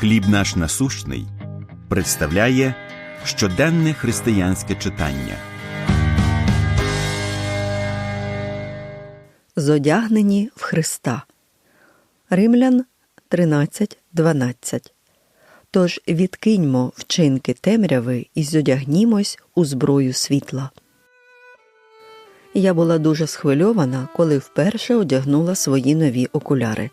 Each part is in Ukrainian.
Хліб наш насущний представляє щоденне християнське читання. Зодягнені в Христа. Римлян 13.12. Тож відкиньмо вчинки темряви і зодягнімось у зброю світла. Я була дуже схвильована, коли вперше одягнула свої нові окуляри.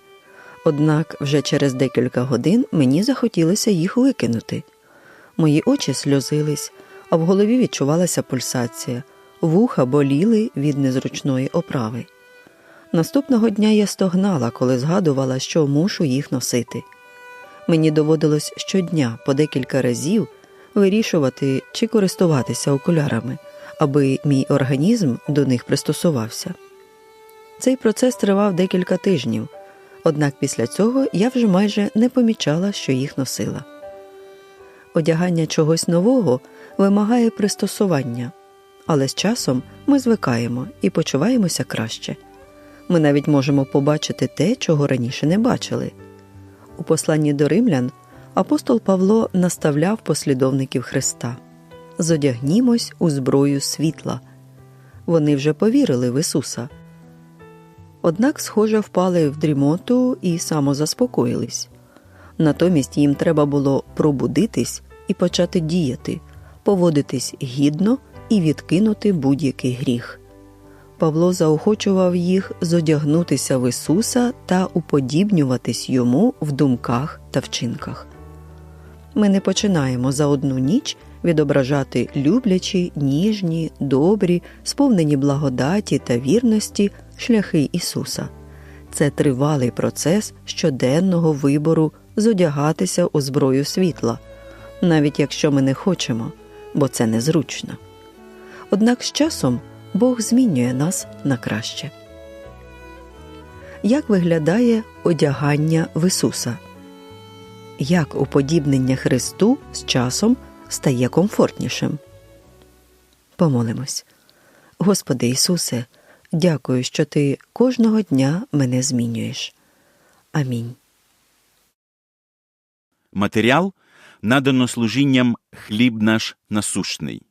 Однак вже через декілька годин мені захотілося їх викинути. Мої очі сльозились, а в голові відчувалася пульсація, вуха боліли від незручної оправи. Наступного дня я стогнала, коли згадувала, що мушу їх носити. Мені доводилось щодня по декілька разів вирішувати чи користуватися окулярами, аби мій організм до них пристосувався. Цей процес тривав декілька тижнів, однак після цього я вже майже не помічала, що їх носила. Одягання чогось нового вимагає пристосування, але з часом ми звикаємо і почуваємося краще. Ми навіть можемо побачити те, чого раніше не бачили. У посланні до римлян апостол Павло наставляв послідовників Христа Зодягнімось у зброю світла. Вони вже повірили в Ісуса. Однак, схоже, впали в дрімоту і самозаспокоїлись. Натомість їм треба було пробудитись і почати діяти, поводитись гідно і відкинути будь-який гріх. Павло заохочував їх зодягнутися в Ісуса та уподібнюватись йому в думках та вчинках. Ми не починаємо за одну ніч відображати люблячі, ніжні, добрі, сповнені благодаті та вірності шляхи Ісуса. Це тривалий процес щоденного вибору зодягатися у зброю світла, навіть якщо ми не хочемо, бо це незручно. Однак з часом Бог змінює нас на краще. Як виглядає одягання в Ісуса? Як уподібнення Христу з часом стає комфортнішим? Помолимось. Господи Ісусе, дякую, що Ти кожного дня мене змінюєш. Амінь. Матеріал надано служінням хліб наш насущний.